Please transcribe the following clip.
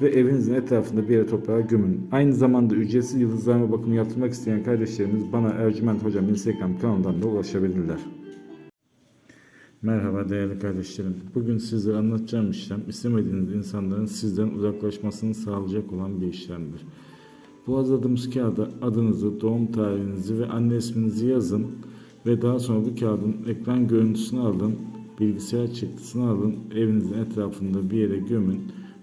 ve evinizin etrafında bir yere toprağa gömün. Aynı zamanda ücretsiz yıldızlama bakımı yaptırmak isteyen kardeşlerimiz bana Ercüment Hocam Instagram kanalından da ulaşabilirler. Merhaba değerli kardeşlerim. Bugün size anlatacağım işlem istemediğiniz insanların sizden uzaklaşmasını sağlayacak olan bir işlemdir. Bu hazırladığımız kağıda adınızı, doğum tarihinizi ve anne isminizi yazın ve daha sonra bu kağıdın ekran görüntüsünü alın, bilgisayar çıktısını alın, evinizin etrafında bir yere gömün.